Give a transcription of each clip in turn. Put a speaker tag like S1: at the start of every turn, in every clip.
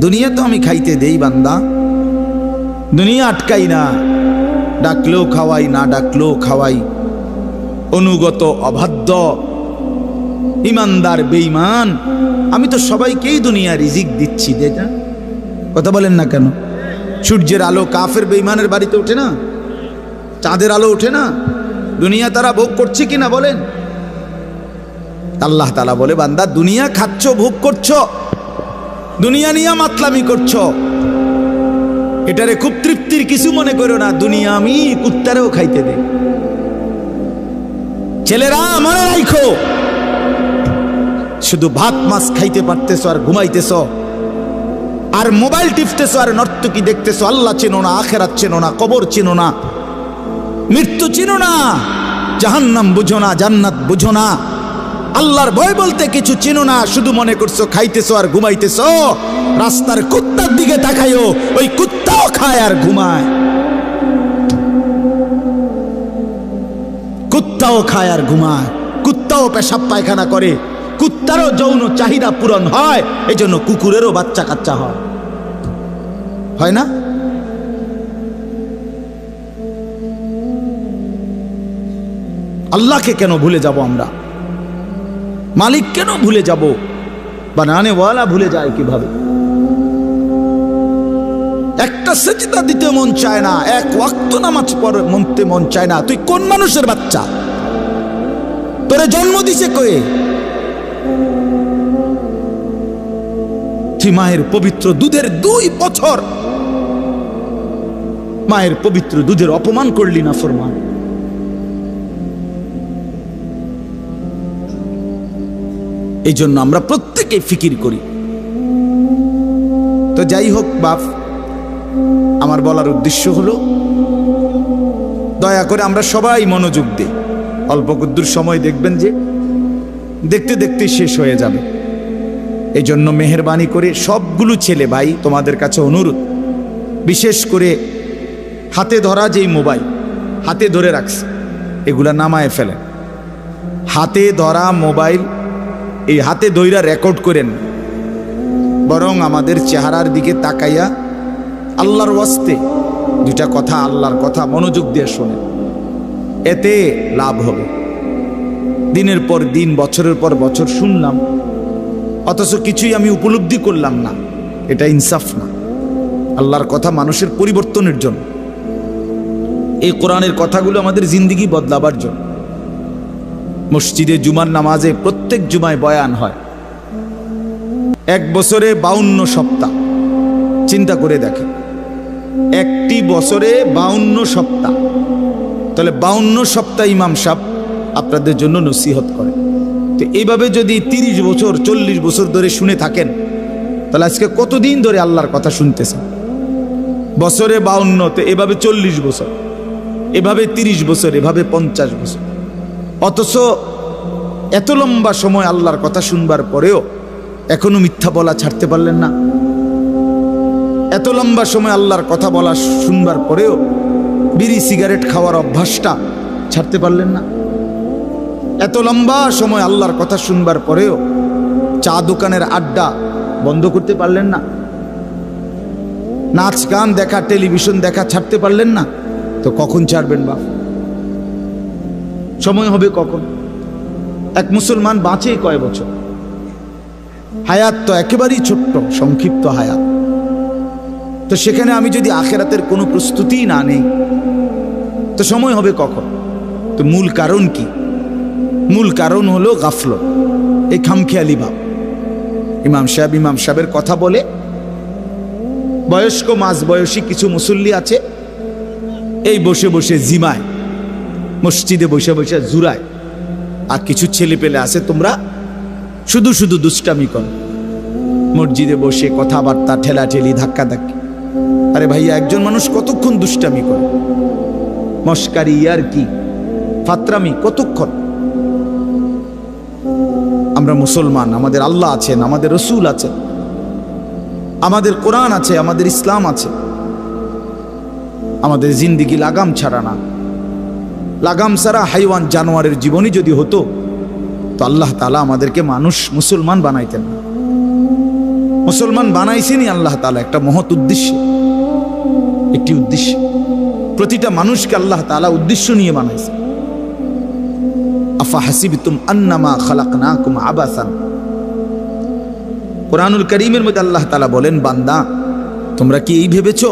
S1: দুনিয়া তো আমি খাইতে দেই বান্দা। দুনিয়া আটকাই না, ডাকলেও খাওয়াই, না ডাকলেও খাওয়াই। অনুগত, অবাধ্য, ইমানদার, বেঈমান, আমি তো সবাইকেই দুনিয়া রিজিক দিচ্ছি, দে যা। কথা বলেন না কেন? সূর্যের আলো কাফের বেইমানের বাড়িতে ওঠে না? চাঁদের আলো ওঠে না? দুনিয়া তারা ভোগ করছে কিনা বলেন? আল্লাহ তালা বলে, বান্দা, দুনিয়া খাচ্ছ, ভোগ করছ দুনিয়া নিয়ে মাতলামি করছ। এটারে খুব তৃপ্তির কিছু মনে করো না, দুনিয়া আমি কুত্তারেও খাইতে দে ছেলেরা মনে রাখো শুধু ভাত, মাছ খাইতে পারতেছ আর ঘুমাইতেছ। আর মোবাইল টিপতেছ আর নর্তকি দেখতেছ, আল্লাহ চেনো না, আখেরাত চেনো না, কবর চেনো না, মৃত্যু চিনো না, জাহান্নাম বুঝো না, জান্নাত বুঝো না। আল্লাহর ভয় বলতে কিছু চিনো না, শুধু মনে করছ খাইতেছো আর ঘুমাইতেছো। রাস্তার কুত্তার দিকে তাকাইও, ওই কুত্তাও খায় আর ঘুমায়। কুত্তাও খায় আর ঘুমায়। কুত্তাও পেশাব পায়খানা করে। কুত্তারও যৌন চাহিদা পূরণ হয় এই জন্য কুকুরেরও বাচ্চা কাচ্চা হয়। হয় না? আল্লাহকে কেন ভুলে যাব আমরা? মালিক কেন ভুলে যাব? বানানেওয়ালা ভুলে যায় কীভাবে? একটা সেচিতা দিতে মন চায় না, এক ওয়াক্ত নামাজ পড়ে মনতে মন চায় না। তুই কোন মানুষের বাচ্চা? তোরে জন্ম দিছে কয়ে তুই মায়ের পবিত্র দুধের দুই বছর। মায়ের পবিত্র দুধের অপমান করলি না, ফরমান। এই জন্য আমরা প্রত্যেকে ফিকির করি। তো যাই হোক বাপ, আমার বলার উদ্দেশ্য হলো, দয়া করে আমরা সবাই মনোযোগ দিই অল্প কুদ্দুর সময় দেখবেন যে, দেখতে দেখতে শেষ হয়ে যাবে। এই জন্য মেহরবানি করে সবগুলো ছেলে ভাই তোমাদের কাছে অনুরোধ, বিশেষ করে হাতে ধরা যেই মোবাইল, হাতে ধরে রাখছে, এগুলা নামায় ফেলে হাতে ধরা মোবাইল এই হাতে দইরা রেকর্ড করেন। বরং আমাদের চেহারার দিকে তাকাইয়া আল্লাহর ওয়াস্তে দুইটা কথা, আল্লাহর কথা মনোযোগ দিয়ে শোনেন। এতে লাভ হবে। দিনের পর দিন, বছরের পর বছর শুনলাম, অথচ কিছুই আমি উপলব্ধি করলাম না। এটা ইনসাফ না। আল্লাহর কথা মানুষের পরিবর্তনের জন্য। এই কোরআনের কথাগুলো আমাদের জিন্দিগি বদলাবার জন্য। মসজিদে জুমার নামাজে প্রত্যেক জুমায় বয়ান হয়। এক বছরে বাউন্ন সপ্তাহ। চিন্তা করে দেখে। একটি বছরে বাউন্ন সপ্তাহ। তাহলে বাউন্ন সপ্তাহ ইমাম সাহ আপনাদের জন্য নসিহত করে তো এইভাবে যদি তিরিশ বছর, চল্লিশ বছর ধরে শুনে থাকেন, তাহলে আজকে কতদিন ধরে আল্লাহর কথা শুনতেছেন? বছরে বাউন্ন, তো এভাবে চল্লিশ বছর। এভাবে তিরিশ বছর, এভাবে পঞ্চাশ বছর। অথচ এত লম্বা সময় আল্লাহর কথা শুনবার পরেও এখনও মিথ্যা বলা ছাড়তে পারলেন না। এত লম্বা সময় আল্লাহর কথা বলা শুনবার পরেও বিড়ি, সিগারেট খাওয়ার অভ্যাসটা ছাড়তে পারলেন না। এত লম্বা সময় আল্লাহর কথা শুনবার পরেও চা দোকানের আড্ডা বন্ধ করতে পারলেন না। নাচ গান দেখা, টেলিভিশন দেখা ছাড়তে পারলেন না। তো কখন ছাড়বেন বা সময় হবে কখন? এক মুসলমান বাঁচে কয় বছর? হায়াত তো একেবারেই ছোট্ট, সংক্ষিপ্ত হায়াত। তো সেখানে আমি যদি আখেরাতের কোনো প্রস্তুতি না নেই, তো সময় হবে কখন? তো মূল কারণ কি? মূল কারণ হলো গাফল এই খামখেয়ালি ভাব। ইমাম সাহেব ইমাম সাহেবের কথা বলে, বয়স্ক মাঝ বয়সী কিছু মুসল্লি আছে, এই বসে বসে জিমায়। মসজিদে বসে বসে জুরায় আর কিছু ছেলে পেলে আছে তোমরা? শুধু শুধু দুষ্টামি কর। মসজিদে বসে কথাবার্তা ঠেলাঠেলি ধাক্কা ধাক্কি আরে ভাইয়া, একজন মানুষ কতক্ষণ দুষ্টামি করে? মস্কারি আর কি? ফাত্রামি কতক্ষণ? আমরা মুসলমান, আমাদের আল্লাহ আছেন, আমাদের রসুল আছেন। আমাদের কোরআন আছে, আমাদের ইসলাম আছে। আমাদের জিন্দিগি লাগাম ছাড়া না। লাগাম ছাড়া হাইওয়ান জানোয়ারের জীবনই যদি হতো, তো আল্লাহ তালা আমাদেরকে মানুষ মুসলমান বানাইতেন না। মুসলমান বানাইছেনই আল্লাহ তালা একটা মহৎ উদ্দেশ্য। একটি উদ্দেশ্য। প্রতিটা মানুষকে আল্লাহ তালা উদ্দেশ্য নিয়ে বানাইছে আফা হাসিবিতুম আন্নামা খালাক না কুম আবাসান। কোরআনুল করিমের মধ্যে আল্লাহ তালা বলেন, বান্দা, তোমরা কি এই ভেবেছ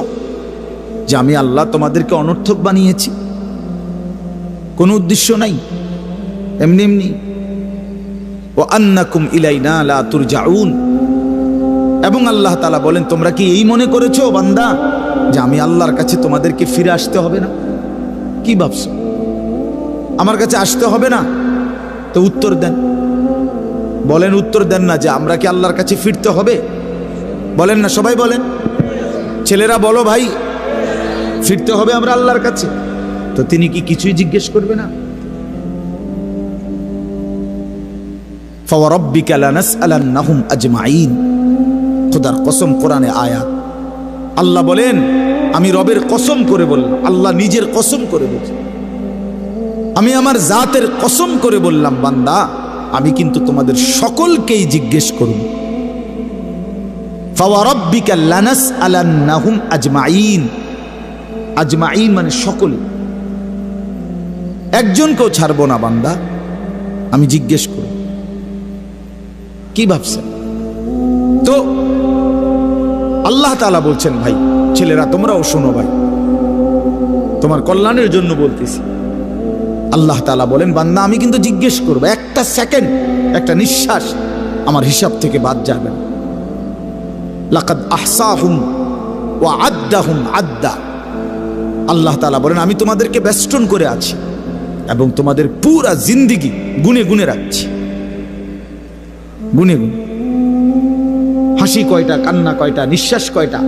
S1: যে আমি আল্লাহ তোমাদেরকে অনর্থক বানিয়েছি? কোনো উদ্দেশ্য নাই। এমনি এমনি। ও আন্নাকুম ইলাইনা লা তুরজাউন। এবং আল্লাহ তালা বলেন, তোমরা কি এই মনে করেছ, বান্দা, যে আমি আল্লাহর কাছে তোমাদেরকে ফিরে আসতে হবে না? কি ভাবছ? আমার কাছে আসতে হবে না? তো উত্তর দেন। বলেন, উত্তর দেন না যে আমরা কি আল্লাহর কাছে ফিরতে হবে? বলেন না, সবাই বলেন। ছেলেরা বলো ভাই, ফিরতে হবে আমরা আল্লাহর কাছে? তো তিনি কি কিছুই জিজ্ঞেস করবে না? খুদার কসম কোরআনে আয়াত। আল্লাহ বলেন, আমি রবের কসম করে বললাম, আল্লাহ নিজের কসম করে বলছি আমি আমার জাতের কসম করে বললাম, বান্দা, আমি কিন্তু তোমাদের সকলকেই জিজ্ঞেস করব। ফাওয়ারব্বিকা লানাস আলান্নাহুম আজমাইন আজমাইন মানে সকলে। একজনকেও ছাড়বো না, বান্দা। আমি জিজ্ঞেস করব কি ভাবছেন? তো আল্লাহ তালা বলছেন, ভাই, ছেলেরা, তোমরাও শোনো ভাই। তোমার কল্যাণের জন্য বলতেছি। আল্লাহ তালা বলেন, বান্দা, আমি কিন্তু জিজ্ঞেস করব, একটা সেকেন্ড, একটা নিঃশ্বাস আমার হিসাব থেকে বাদ যাবে আদ্দা। আল্লাহ তালা বলেন, আমি তোমাদেরকে বেষ্টন করে আছি। এবং তোমাদের পুরা জিন্দিগি গুনে গুনে রাখছি। গুনে গুনে। হাসি কয়টা, কান্না কয়টা, নিঃশ্বাস কয়টা,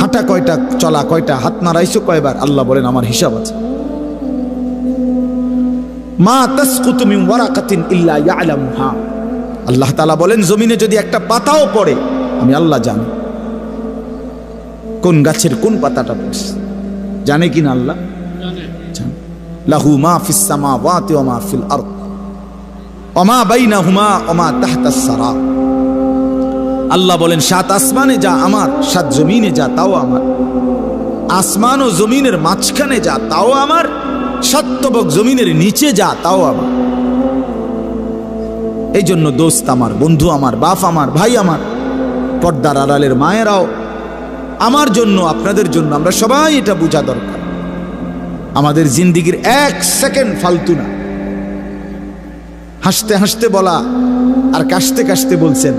S1: হাঁটা কয়টা, চলা কয়টা, হাত নাড়াইছো কয়বার? আল্লাহ বলেন, আমার হিসাব আছে। মা তাসকুতু মিন ওয়ারাকাতিন ইল্লা ইয়ালামুহা। আল্লাহ তাআলা বলেন, জমিনে যদি একটা পাতাও পড়ে, আমি আল্লাহ জানি। কোন গাছের কোন পাতাটা পড়ছে? জানে কিনা আল্লাহ। লাহু মা ফিস সামাওয়াতি ওয়া মা ফিল আরদ। ওয়া মা বাইনাহুমা ওয়া মা তাহতাস সারা। আল্লাহ বলেন, সাত আসমানে যা আমার, সাত জমিনে যা, তাও আমার। আসমান ও জমিনের মাঝখানে যা, তাও আমার। সাতবক জমিনের নিচে যা, তাও আমার। এই জন্য দোস্ত আমার, বন্ধু আমার, বাপ আমার, ভাই আমার, পর্দার আড়ালের মায়েরাও, আমার জন্য, আপনাদের জন্য আমরা সবাই এটা বোঝা দরকার। আমাদের জিন্দিগির এক সেকেন্ড ফালতু না। হাসতে হাসতে বলা আর কাশতে কাশতে বলছেন।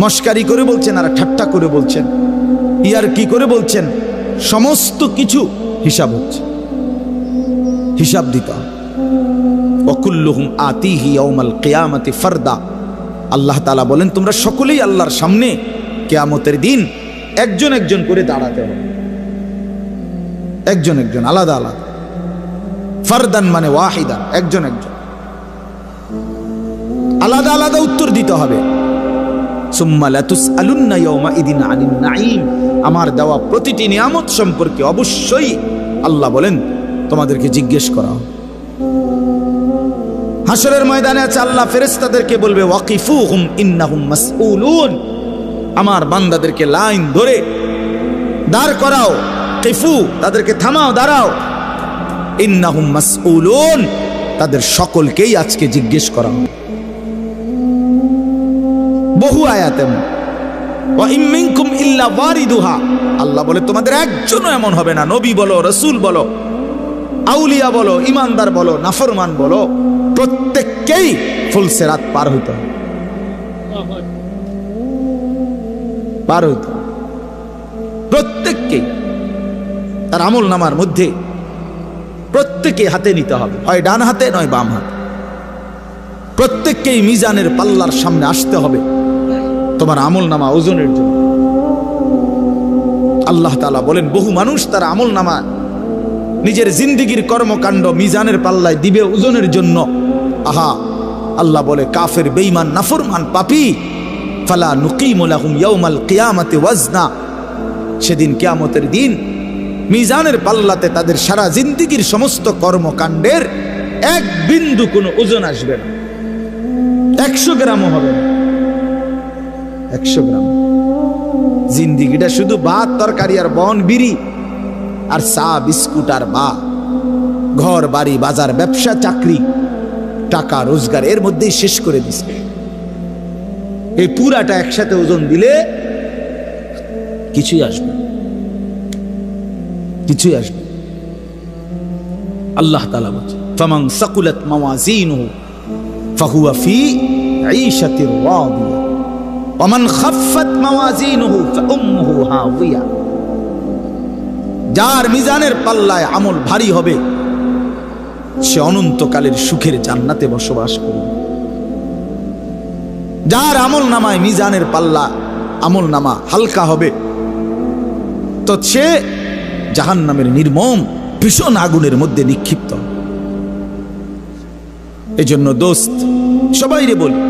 S1: মস্কারি করে বলছেন আর ঠাট্টা করে বলছেন। ইয়ার কি করে বলছেন? সমস্ত কিছু হিসাব হচ্ছে। হিসাব দিতে অকুল্লুহুম আতিহি ইয়াউমাল কিয়ামতি ফারদা। আল্লাহ তাআলা বলেন, তোমরা সকলেই আল্লাহর সামনে কেয়ামতের দিন একজন একজন করে দাঁড়াতে হবে। একজন একজন, আলাদা আলাদা। ফারদান মানে ওয়াহিদা, একজন একজন। আলাদা আলাদা উত্তর দিতে হবে। আমার দেওয়া প্রতিটি নিয়ামত সম্পর্কে অবশ্যই আল্লাহ বলেন, তোমাদেরকে জিজ্ঞেস করা হাসরের ময়দানে আছে আল্লাহ, ফেরেশতাদেরকে বলবে, ওয়াকিফুহুম ইন্নাহুম মাসউলুন। আমার বান্দাদেরকে লাইন ধরে দাঁড় করাও। কিফু তাদেরকে থামাও, দাঁড়াও। ইন্নাহুম তাদের সকলকেই আজকে জিজ্ঞেস করা বহু আয়াত এমন। ওয়া ইল্লা ওয়ারিদুহা। আল্লাহ বলে, তোমাদের একজনও এমন হবে না। নবী বলো, রসুল বলো, আউলিয়া বলো ইমানদার বলো, নাফরমান বলো, প্রত্যেককেই ফুলসেরাত পার হইতে পার হইতে প্রত্যেককেই। তার আমল নামার মধ্যে প্রত্যেকে হাতে নিতে হবে। হয় ডান হাতে, নয় বাম হাতে। প্রত্যেককেই মিজানের পাল্লার সামনে আসতে হবে তোমার আমল নামা ওজনের জন্য। আল্লাহ তালা বলেন, বহু মানুষ তার আমল নামা নিজের জিন্দিগির কর্মকাণ্ড মিজানের পাল্লায় দিবে ওজনের জন্য। আহা, আল্লাহ বলে, কাফের বেইমান নাফরমান, পাপি, ফালা নুকিমুলাহুম ইয়াউমাল কিয়ামাতে ওয়াজনা। সেদিন কিয়ামতের দিন মিজানের পাল্লাতে তাদের সারা জিন্দিগির সমস্ত কর্মকাণ্ডের এক বিন্দু কোনো ওজন আসবে না। একশো গ্রামও হবে না। একশো গ্রাম। জিন্দিগিটা শুধু ভাত, তরকারি আর বন, বিড়ি আর চা, বিস্কুট আর বা। ঘর, বাড়ি, বাজার, ব্যবসা, চাকরি, টাকা, রোজগার, এর মধ্যেই শেষ করে দিছে। এই পুরাটা একসাথে ওজন দিলে কিছুই আসবে। কিছুই আসবে আল্লাহ তালা বলছে ফামাং সাকুলাত মাওয়াজিনুহু ফাহুয়া ফি ঈশাতির রাদিয়া। ওমান খাফফাত মাওয়াজিনুহু ফাউম্মুহু হাওয়িয়া যার মিজানের পাল্লায় আমল ভারী হবে, সে অনন্তকালের সুখের জান্নাতে বসবাস করবে। যার আমল নামায় মিজানের পাল্লা আমল নামা হালকা হবে, তো সে জাহান নামের নির্মম, ভীষণ আগুনের মধ্যে নিক্ষিপ্ত। এই জন্য দোস্ত, সবাই রে বলি,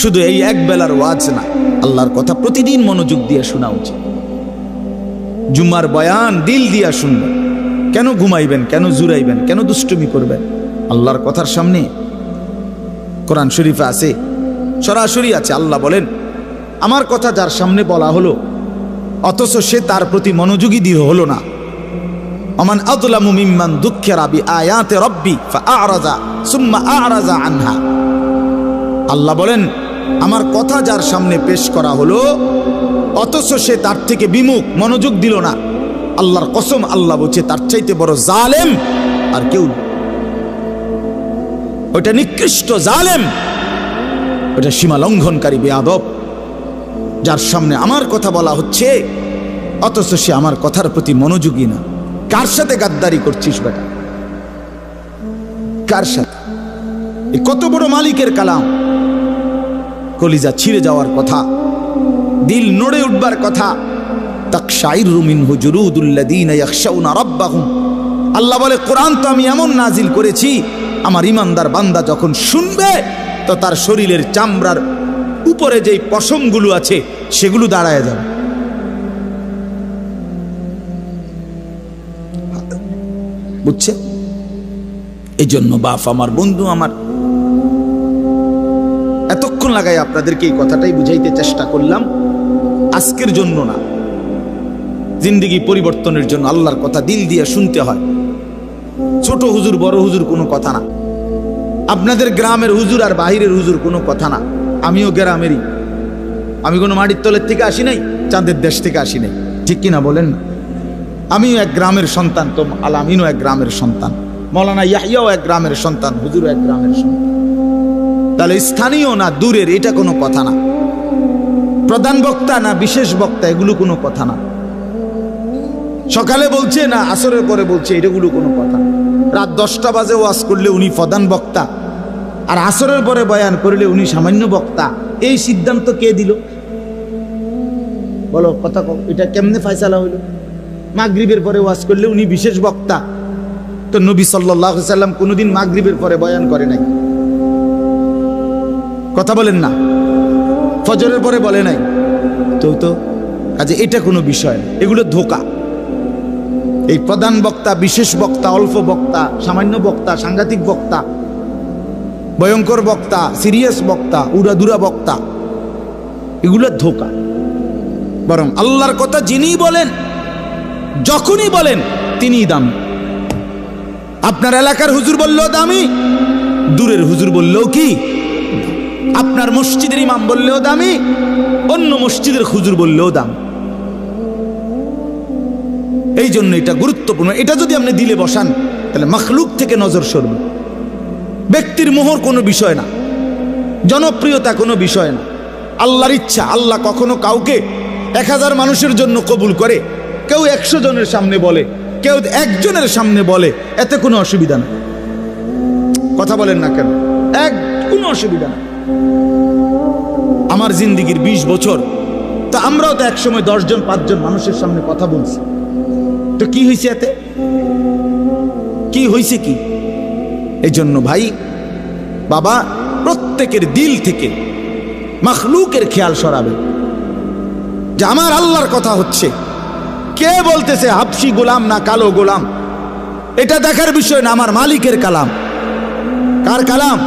S1: শুধু এই এক বেলার ওয়াজ না, আল্লাহর কথা প্রতিদিন মনোযোগ দিয়ে শোনা উচিত। জুমার বয়ান দিল দিয়া শুনবেন কেন ঘুমাইবেন, কেন জুরাইবেন কেন দুষ্টুমি করবেন? আল্লাহর কথার সামনে কোরআন শরীফে আছে, সরাসরি আছে, আল্লাহ বলেন, আমার কথা যার সামনে বলা হলো অথচ সে তার প্রতি মনোযোগী দিয়ে হলো না। অমান আদলামু মিম্মান দুঃখের আবি আয়াতে রব্বি ফাআরাজা সুম্মা আরাজা আনহা। আল্লাহ বলেন, আমার কথা যার সামনে পেশ করা হলো, অথচ সে তার থেকে বিমুখ, মনোযোগ দিল না। আল্লাহর কসম, আল্লাহ বলছে, তার চাইতে বড় জালেম আর কেউ। ওটা নিকৃষ্ট জালেম ওটা সীমা লঙ্ঘনকারী বেয়াদব যার সামনে আমার কথা বলা হচ্ছে, অথচ সে আমার কথার প্রতি মনোযোগী না। কার সাথে গাদ্দারি করছিস বেটা? কার সাথে? কত বড় মালিকের কালাম। কলিজা ছিঁড়ে যাওয়ার কথা, দিল নড়ে উঠবার কথা। আল্লাহ বলে, কোরআন তো আমি এমন নাজিল করেছি, আমার ইমানদার বান্দা যখন শুনবে, তো তার শরীরের চামড়ার উপরে যেই পশমগুলো আছে, সেগুলো দাঁড়ায় যাবে। বুঝছে? এই জন্য বাপ আমার, বন্ধু আমার, এতক্ষণ লাগাই আপনাদেরকে এই কথাটাই বুঝাইতে চেষ্টা করলাম। আজকের জন্য না, জিন্দিগি পরিবর্তনের জন্য আল্লাহর কথা দিল দিয়ে শুনতে হয়। ছোট হুজুর, বড় হুজুর কোনো কথা না। আপনাদের গ্রামের হুজুর আর বাহিরের হুজুর কোনো কথা না। আমিও গ্রামেরই। আমি কোনো মাটির তলের থেকে আসি নাই, চাঁদের দেশ থেকে আসি নাই। ঠিক কিনা বলেন না? আমিও এক গ্রামের সন্তান, তো আলামিনও এক গ্রামের সন্তান। মৌলানা ইয়াহিয়াও এক গ্রামের সন্তান, হুজুরও এক গ্রামের সন্তান। তাহলে স্থানীয় না দূরের, এটা কোনো কথা না। প্রধান বক্তা না বিশেষ বক্তা, এগুলো কোনো কথা না। সকালে বলছে না, আসরের পরে বলছে, এটাগুলো কোনো কথা রাত দশটা বাজে ওয়াজ করলে উনি প্রধান বক্তা। আর আসরের পরে বয়ান করলে উনি সামান্য বক্তা। এই সিদ্ধান্ত কে দিল? বলো কথা কও, এটা কেমনে ফয়সালা হইল? মাগরিবের পরে ওয়াজ করলে উনি বিশেষ বক্তা। তো নবী সাল্লাহ সাল্লাম কোনোদিন মাগরিবের পরে বয়ান করে নাই। কথা বলেন না। ফজরের পরে বলে নাই। তো তো কাজে এটা কোনো বিষয় এগুলো ধোকা। এই প্রধান বক্তা বিশেষ বক্তা অল্প বক্তা সামান্য বক্তা সাংঘাতিক বক্তা ভয়ঙ্কর বক্তা সিরিয়াস বক্তা উড়াদুরা বক্তা। এগুলো ধোকা। বরং আল্লাহর কথা যিনি বলেন, যখনই বলেন, তিনিই দাম। আপনার এলাকার হুজুর বললেও দামি, দূরের হুজুর বললেও কি আপনার মসজিদের ইমাম বললেও দামি, অন্য মসজিদের হুজুর বললেও দাম। এই জন্য এটা গুরুত্বপূর্ণ। এটা যদি আপনি দিলে বসান, তাহলে মখলুক থেকে নজর সরবে। ব্যক্তির মোহর কোনো বিষয় না, জনপ্রিয়তা কোনো বিষয় না। আল্লাহর ইচ্ছা, আল্লাহ কখনো কাউকে এক হাজার মানুষের জন্য কবুল করে, কেউ একশো জনের সামনে বলে, কেউ একজনের সামনে বলে, এতে কোনো অসুবিধা না। কথা বলেন না কেন? এক, কোনো অসুবিধা না। আমার জিন্দিগির ২০ বছর, তা আমরাও তো একসময় দশজন, পাঁচজন মানুষের সামনে কথা বলছি। তো কি হয়েছে এতে? কি হয়েছে কি? এই জন্য ভাই, বাবা প্রত্যেকের দিল থেকে মখলুকের খেয়াল সরাবে। যে আমার আল্লাহর কথা হচ্ছে। কে বলতেছে, হাফসি গোলাম না কালো গোলাম? এটা দেখার বিষয় না, আমার মালিকের কালাম। কার কালাম?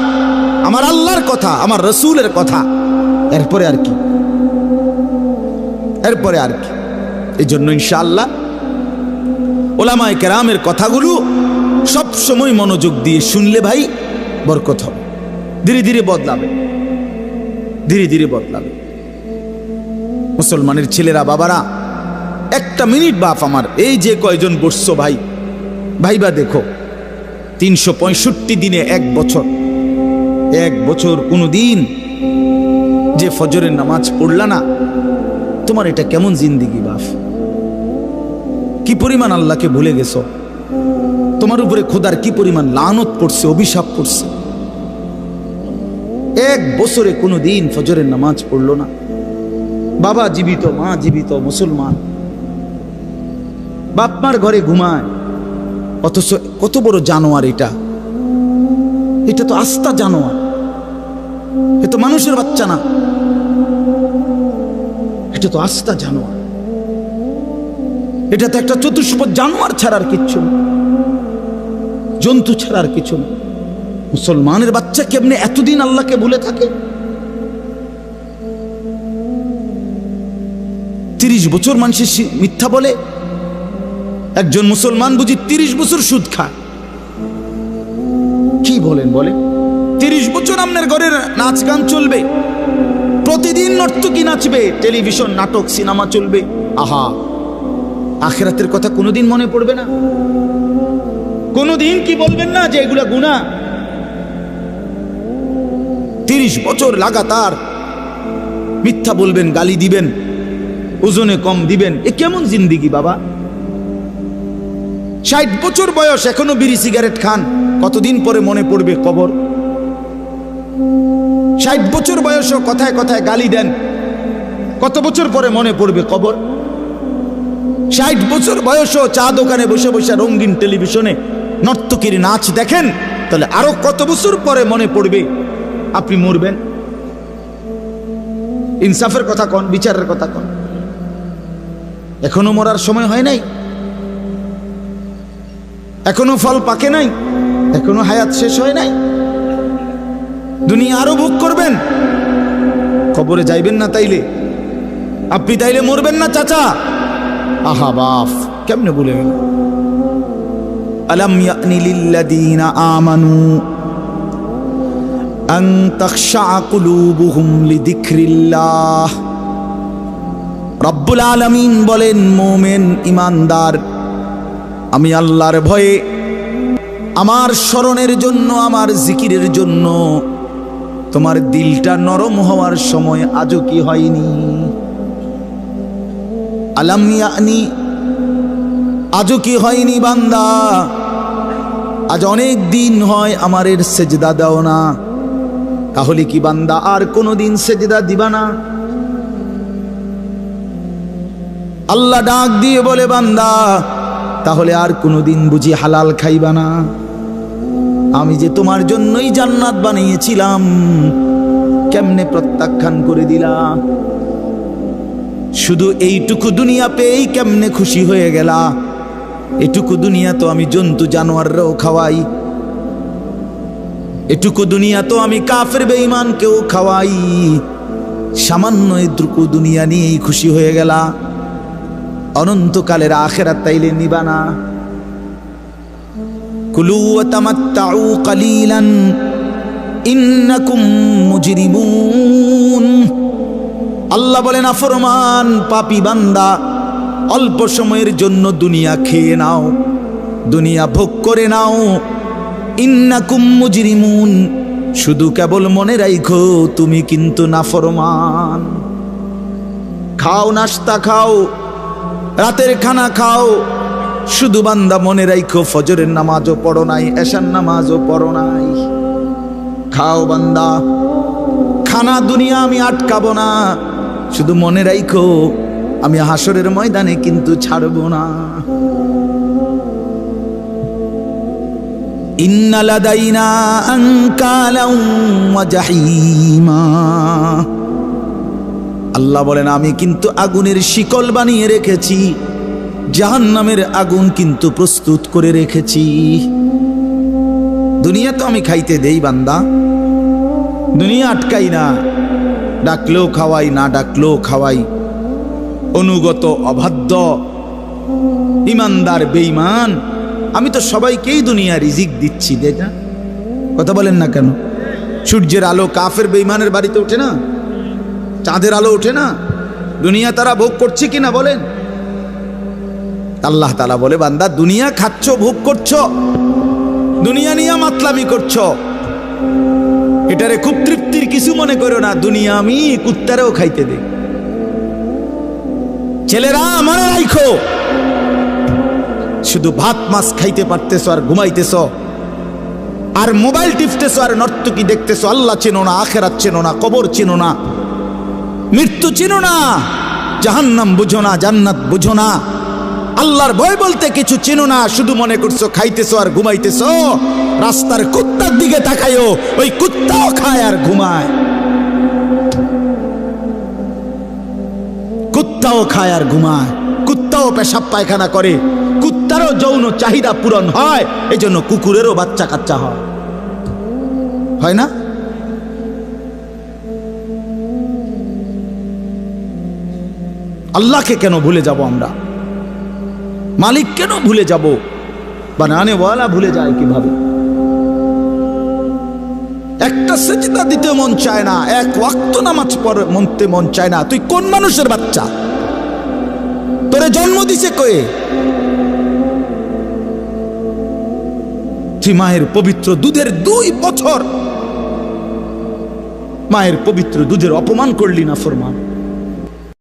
S1: আমার আল্লাহর কথা, আমার রসুলের কথা। এরপরে আর কি? এরপরে আর কি? এই জন্য ইনশাআল্লাহ ওলামায় কেরামের কথাগুলো সব সময় মনোযোগ দিয়ে শুনলে ভাই বরকত হবে। ধীরে ধীরে বদলাবে। ধীরে ধীরে বদলাবে। মুসলমানের ছেলেরা, বাবারা, একটা মিনিট বাপ আমার, এই যে কয়জন বসছো ভাই, ভাইবা দেখো, তিনশো পঁয়ষট্টি দিনে এক বছর। এক বছর কোনো দিন যে ফজরের নামাজ পড়লা না, তোমার এটা কেমন জিন্দিগি বাপ? কি পরিমাণ আল্লাহকে ভুলে গেছো? তোমার উপরে খোদার কি পরিমাণ লানত পড়ছে, অভিশাপ পড়ছে? এক বছরে কোনো দিন ফজরের নামাজ পড়ল না। বাবা জীবিত, মা জীবিত, মুসলমান। বাপমার ঘরে ঘুমায়। অথচ কত বড় জানোয়ার এটা। এটা তো আস্থা জানোয়ার। এ তো মানুষের বাচ্চা না। এটা তো আস্থা জানোয়ার। এটা তো একটা চতুষ্প জানোয়ার ছাড়ার কিচ্ছু না। জন্তু ছাড়ার কিছু না। মুসলমানের বাচ্চা কেমনে এতদিন আল্লাহকে ভুলে থাকে? তিরিশ বছর মানুষের মিথ্যা বলে, একজন মুসলমান বুঝি তিরিশ বছর সুদ খায়। কি বলেন বলে তিরিশ বছর আপনার ঘরের নাচ গান চলবে, প্রতিদিন নর্তকী নাচবে, টেলিভিশন, নাটক, সিনেমা চলবে। আহা, আখেরাতের কথা কোনোদিন মনে পড়বে না। কোনোদিন কি বলবেন না যে এগুলা গুণা তিরিশ বছর লাগাতার মিথ্যা বলবেন, গালি দিবেন, ওজনে কম দিবেন। এ কেমন জিন্দিগি বাবা? ষাট বছর বয়স, এখনও বিড়ি সিগারেট খান। কতদিন পরে মনে পড়বে কবর? ষাট বছর বয়সও কথায় কথায় গালি দেন। কত বছর পরে মনে পড়বে কবর? ষাট বছর বয়সও চা দোকানে বসে বসে রঙিন টেলিভিশনে নর্তকীর নাচ দেখেন, তাহলে আরও কত বছর পরে মনে পড়বে আপনি মরবেন? ইনসাফের কথা কন, বিচারের কথা কন। এখনও মরার সময় হয় নাই? এখনও ফল পাকে নাই? এখনও হায়াত শেষ হয় নাই? দুনিয়া আরও ভোগ করবেন? কবরে যাইবেন না তাইলে? আপনি তাইলে মরবেন না, চাচা? আহা, বাফ, কেমনে বলে গেল আলম ইয়ানি লিল্লাযীনা আমানু আন তাখশা কুলুবুহুম লিযিকরিল্লাহ রব্বুল আলামিন বলেন, মোমেন ইমানদার, আমি আল্লাহর ভয়ে আমার স্মরণের জন্য, আমার জিকিরের জন্য তোমার দিলটা নরম হওয়ার সময় আজও কি হয়নি? আলাম ইয়ানি, আজও কি হয়নি বান্দা? আজ অনেক দিন হয় আমার এর সেজদা দাও না। তাহলে কি বান্দা আর কোনোদিন সেজদা দিবা না? আল্লাহ ডাক দিয়ে বলে, বান্দা, তাহলে আর কোনোদিন বুঝি হালাল খাইবা না। আমি যে তোমার জন্যই জান্নাত বানিয়েছিলাম, কেমনে প্রত্যাখ্যান করে দিলা? শুধু এইটুকু দুনিয়া পেয়েই কেমনে খুশি হয়ে গেলা? এটুকু দুনিয়া তো আমি জন্তু জানোয়াররাও খাওয়াই। এটুকু দুনিয়া তো আমি কাফের বেঈমানকেও খাওয়াই। সামান্য এটুকু দুনিয়া নিয়েই খুশি হয়ে গেলা। অনন্তকালের আখেরাত তাইলে নিবানা কুলু তামাত্তাউ কালিলান, ইন্নাকুম মুজরিমুন। আল্লাহ বলেন, আফরমান, পাপি বান্দা অল্প সময়ের জন্য দুনিয়া খেয়ে নাও, দুনিয়া ভোগ করে নাও। ইন্নাকুম মুজরিমুন, শুধু কেবল মনে রাইখো, তুমি কিন্তু নাফরমান। খাও নাস্তা খাও, রাতের খানা খাও, শুধু বান্দা মনে রাইখো, ফজরের নামাজও পড়ো নাই, এশার নামাজও পড়ো নাই। খাও বান্দা, খানা দুনিয়া আমি আটকাবো না, শুধু মনে রাইখো আমি হাসরের ময়দানে কিন্তু ছাড়বো না। জাহিমা। আল্লাহ বলেন, আমি কিন্তু আগুনের শিকল বানিয়ে রেখেছি, জাহান্নামের আগুন কিন্তু প্রস্তুত করে রেখেছি। দুনিয়া তো আমি খাইতে দেই বান্দা, দুনিয়া আটকাই না, ডাকলেও খাওয়াই, না ডাকলেও খাওয়াই। অনুগত, অবাধ্য, ইমানদার, বেঈমান। আমি তো সবাইকেই দুনিয়া রিজিক দিচ্ছি, দেখ। না কথা বলেন না কেন? সূর্যের আলো কাফের বেইমানের বাড়িতে ওঠে না? চাঁদের আলো ওঠে না? দুনিয়া তারা ভোগ করছে কিনা বলেন? আল্লাহ তালা বলে, বান্দা, দুনিয়া খাচ্ছ, ভোগ করছ, দুনিয়া নিয়ে মাতলামি করছ। এটারে খুব তৃপ্তির কিছু মনে করো না, দুনিয়া আমি কুত্তারেও খাইতে দে ছেলেরা, মনে রাখো শুধু ভাত, মাছ খাইতে পারতেছো আর ঘুমাইতেছ। আর মোবাইল টিপতেছো আর নর্তকি দেখতেছো, আল্লাহ চেনো না, আখেরাত চেনো না, কবর চেনো না, মৃত্যু চেনো না, জাহান্নাম বুঝো না, জান্নাত বুঝো না। আল্লাহর ভয় বলতে কিছু চেনো না, শুধু মনে করছ খাইতেছো আর ঘুমাইতেছো। রাস্তার কুত্তার দিকে তাকায়ও ওই কুত্তাও খায় আর ঘুমায়। কুত্তাও খায় আর ঘুমায়। কুত্তাও পেশাব পায়খানা করে। কুত্তারও যৌন চাহিদা পূরণ হয় এই জন্য কুকুরেরও বাচ্চা কাচ্চা হয়। হয় না? আল্লাহকে কেন ভুলে যাব আমরা? মালিক কেন ভুলে যাব? ওয়ালা ভুলে যায় কীভাবে? একটা সেজদা দিতে মন চায় না, এক ওয়াক্ত নামাজ পড়ে মনতে মন চায় না। তুই কোন মানুষের বাচ্চা? তোরে জন্ম দিছে কয়ে? মায়ের পবিত্র দুধের দুই বছর। মায়ের পবিত্র দুধের অপমান করলি না, ফরমান।